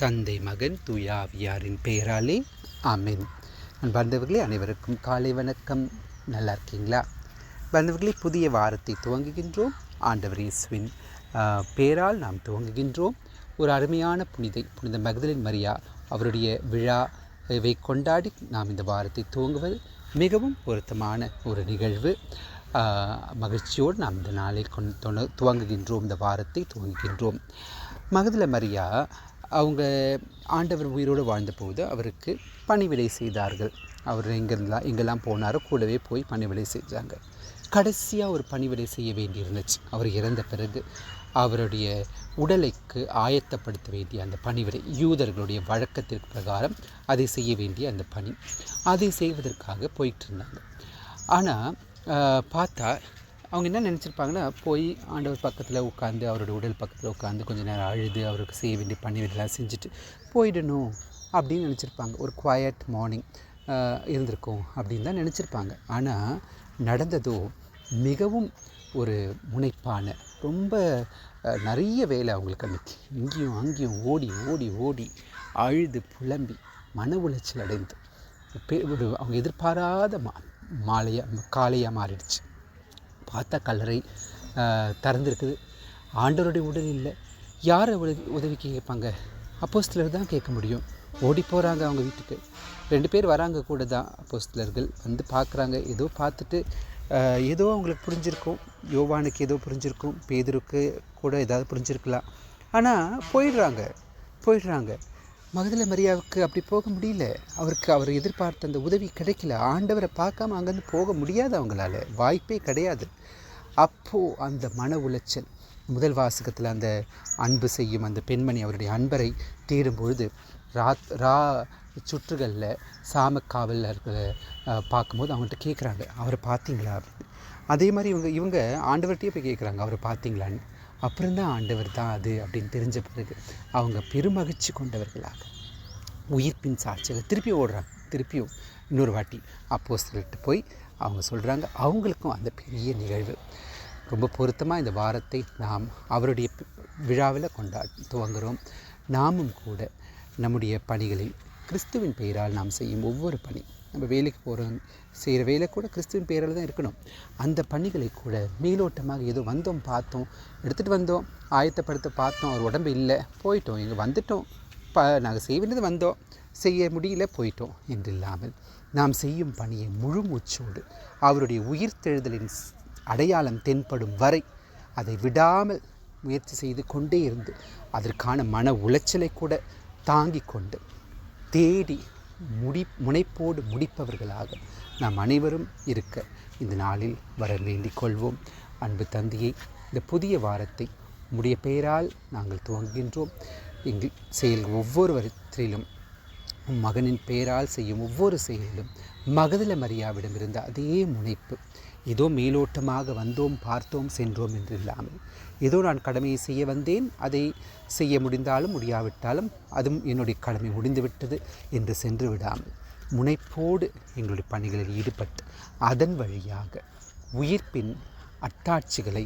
தந்தை மகன் தூயாவியாரின் பெயராலே ஆமென். அன்பார்ந்தவர்களே அனைவருக்கும் காலை வணக்கம். நல்லா இருக்கீங்களா? பந்தவர்களே புதிய வாரத்தை துவங்குகின்றோம். ஆண்டவர் இயேசுவின் பேரால் பெயரால் நாம் துவங்குகின்றோம். ஒரு அருமையான புனிதை புனித மகதலின் மரியா அவருடைய விழா இவை கொண்டாடி நாம் இந்த வாரத்தை துவங்குவது மிகவும் பொருத்தமான ஒரு நிகழ்வு. மகிழ்ச்சியோடு நாம் இந்த நாளை கொண்டு துவங்குகின்றோம் இந்த வாரத்தை துவங்குகின்றோம். மகதில மரியா அவங்க ஆண்டவர் உயிரோடு வாழ்ந்தபோது அவருக்கு பணிவிடை செய்தார்கள். அவர் எங்கெல்லாம் எங்கெல்லாம் போனாரோ கூடவே போய் பணிவிடை செஞ்சாங்க. கடைசியாக ஒரு பணிவிடை செய்ய வேண்டியிருந்துச்சு. அவர் இறந்த பிறகு அவருடைய உடலைக்கு ஆயத்தப்படுத்த வேண்டிய அந்த பணிவிடை யூதர்களுடைய வழக்கத்திற்கு பிரகாரம் அதை செய்ய வேண்டிய அந்த பணி அதை செய்வதற்காக போயிட்டு இருந்தாங்க. ஆனால் பார்த்தா அவங்க என்ன நினச்சிருப்பாங்கன்னா போய் ஆண்டவர் பக்கத்தில் உட்காந்து அவரோட உடல் பக்கத்தில் உட்காந்து கொஞ்ச நேரம் அழுது அவருக்கு செய்ய வேண்டிய பணிவிடலாம் செஞ்சுட்டு போயிடணும் அப்படின்னு நினச்சிருப்பாங்க. ஒரு குவாய்ட் மார்னிங் இருந்திருக்கும் அப்படின்னு தான் நினச்சிருப்பாங்க. ஆனால் நடந்ததோ மிகவும் ஒரு முனைப்பான ரொம்ப நிறைய வேலை அவங்களுக்கு அன்னைக்கு. இங்கேயும் அங்கேயும் ஓடி ஓடி ஓடி அழுது புலம்பி மன உளைச்சல் அடைந்து. பெ- ஒரு அவங்க எதிர்பாராத மா மாலையாக காலையாக மாறிடுச்சு. பார்த்த கல்லறை திறந்துருக்குது. ஆண்டவருடைய உடல் இல்லை. யார் உதவி உதவிக்கு கேட்பாங்க? அப்போஸ்தலர் தான் கேட்க முடியும். ஓடி போகிறாங்க அவங்க வீட்டுக்கு. ரெண்டு பேர் வராங்க கூட தான் அப்போஸ்தலர்கள். வந்து பார்க்குறாங்க. ஏதோ பார்த்துட்டு ஏதோ அவங்களுக்கு புரிஞ்சிருக்கும். யோவானுக்கு ஏதோ புரிஞ்சிருக்கும். பேதருக்கு கூட ஏதாவது புரிஞ்சிருக்கலாம். ஆனால் போயிடுறாங்க. போயிடுறாங்க. மகதல மரியாவுக்கு அப்படி போக முடியல. அவருக்கு அவர் எதிர்பார்த்த அந்த உதவி கிடைக்கல. ஆண்டவரை பார்க்காம அங்கேருந்து போக முடியாது அவங்களால. வாய்ப்பே கிடையாது. அப்போது அந்த மன உளைச்சல் முதல் வாசகத்தில் அந்த அன்பு செய்யும் அந்த பெண்மணி அவருடைய அன்பரை தேடும் பொழுது ராத் ரா சுற்றுகளில் சாமக்காவலர்களை பார்க்கும்போது அவங்கள்ட்ட கேட்குறாங்க அவரை பார்த்தீங்களா? அப்படின்னு அதே மாதிரி இவங்க இவங்க ஆண்டவர்கிட்டயே போய் கேட்குறாங்க அவரை பார்த்தீங்களான்னு. அப்புறம்தான் ஆண்டவர் தான் அது அப்படின்னு தெரிஞ்ச பிறகு அவங்க பெருமகிழ்ச்சி கொண்டவர்களாக. உயிர்ப்பின் சாட்சியாக திருப்பி ஓடுறாங்க. திருப்பியும் இன்னொரு வாட்டி அப்போஸ்தலர்கிட்ட போய் அவங்க சொல்கிறாங்க அவங்களுக்கும் அந்த பெரிய நிகழ்வு. ரொம்ப பொருத்தமாக இந்த வாரத்தை நாம் அவருடைய விழாவில் கொண்டா துவங்குகிறோம் நாமும் கூட நம்முடைய பணிகளில் கிறிஸ்துவின் பெயரால் நாம் செய்யும் ஒவ்வொரு பணி நம்ம வேலைக்கு போகிறோம் செய்கிற வேலை கூட கிறிஸ்துவின் பேரில் தான் இருக்கணும். அந்த பணிகளை கூட மேலோட்டமாக ஏதோ வந்தோம் பார்த்தோம் எடுத்துகிட்டு வந்தோம் ஆயத்தப்படுத்த பார்த்தோம் அவர் உடம்பு இல்லை போயிட்டோம். இங்கே வந்துட்டோம். ப நாங்கள் செய்ய வேண்டியது வந்தோம். செய்ய முடியல போயிட்டோம் என்று இல்லாமல் நாம் செய்யும் பணியை முழு மூச்சோடு அவருடைய உயிர்த்தெழுதலின் தெழுதலின் அடையாளம் தென்படும் வரை அதை விடாமல் முயற்சி செய்து கொண்டே இருந்து அதற்கான மன உளைச்சலை கூட தாங்கிக் கொண்டு தேடி முடி முனைப்போடு முடிப்பவர்களாக நாம் அனைவரும் இருக்க இந்த நாளில் வர வேண்டிக் கொள்வோம். அன்பு தந்தையை இந்த புதிய வாரத்தை உம்முடைய பெயரால் நாங்கள் துவங்குகின்றோம். எங்கள் செயல் ஒவ்வொருவற்றிலும் மகனின் பெயரால் செய்யும் ஒவ்வொரு செயலிலும் மகதில மரியாவிடமிருந்த அதே முனைப்பு ஏதோ மேலோட்டமாக வந்தோம் பார்த்தோம் சென்றோம் என்று இல்லாமல். ஏதோ நான் கடமையை செய்ய வந்தேன் அதை செய்ய முடிந்தாலும் முடியாவிட்டாலும் அதுவும் என்னுடைய கடமை முடிந்துவிட்டது என்று சென்று விடாமல். முனைப்போடு எங்களுடைய பணிகளில் ஈடுபட்டு அதன் வழியாக உயிர்ப்பின் அட்டாட்சிகளை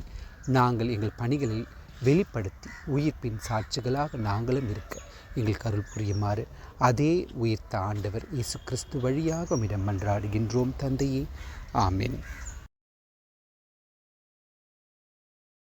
நாங்கள் எங்கள் பணிகளில் வெளிப்படுத்தி உயிர்ப்பின் சாட்சிகளாக நாங்களும் இருக்க எங்களுக்கு அருள் புரியுமாறு அதே உயிர்த்த ஆண்டவர் இயேசு கிறிஸ்து வழியாக உம்மிடம் மன்றாடுகின்றோம் தந்தையே. ஆமென்.